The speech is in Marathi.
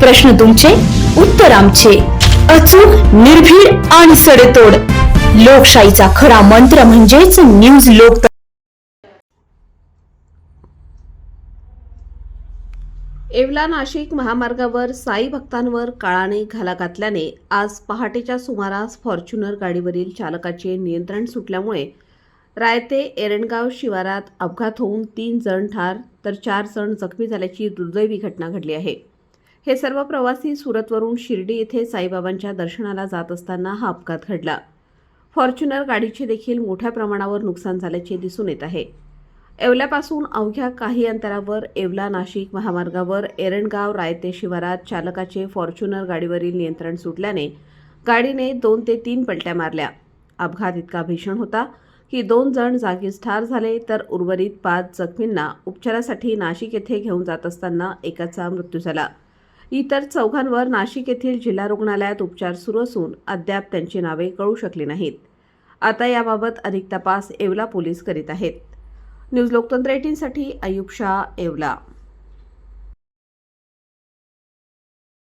प्रश्न तुमचे उत्तर आमचे. अचूक निर्भीड आणि सडेतोड. लोकशाहीचा खरा मंत्र म्हणजेच न्यूज लोक येवला नाशिक महामार्गावर साई भक्तांवर काळाने घाला घातल्याने आज पहाटेच्या सुमारास फॉर्च्युनर गाडीवरील चालकाचे नियंत्रण सुटल्यामुळे रायते एरणगाव शिवारात अपघात होऊन तीन जण ठार तर चार जण जखमी झाल्याची दुर्दैवी घटना घडली आहे. हे सर्व प्रवासी सुरतवरून शिर्डी येथे साईबाबांच्या दर्शनाला जात असताना हा अपघात घडला. फॉर्च्युनर गाडीचे देखील मोठ्या प्रमाणावर नुकसान झाल्याचे दिसून येत आहे. येवल्यापासून अवघ्या काही अंतरावर येवला नाशिक महामार्गावर एरणगाव रायते शिवारात चालकाचे फॉर्च्युनर गाडीवरील नियंत्रण सुटल्याने गाडीने दोन ते तीन पलट्या मारल्या. अपघात इतका भीषण होता की दोन जण जागीच ठार झाले तर उर्वरित पाच जखमींना उपचारासाठी नाशिक येथे घेऊन जात असताना एकाचा मृत्यू झाला. इतर चौघांवर नाशिक येथील जिल्हा रुग्णालयात उपचार सुरू असून अद्याप त्यांची नावे कळू शकली नाहीत. आता याबाबत अधिक तपास येवला पोलीस करीत आहेत. न्यूज लोकतंत्र एटीनसाठी अयुब शाह येवला.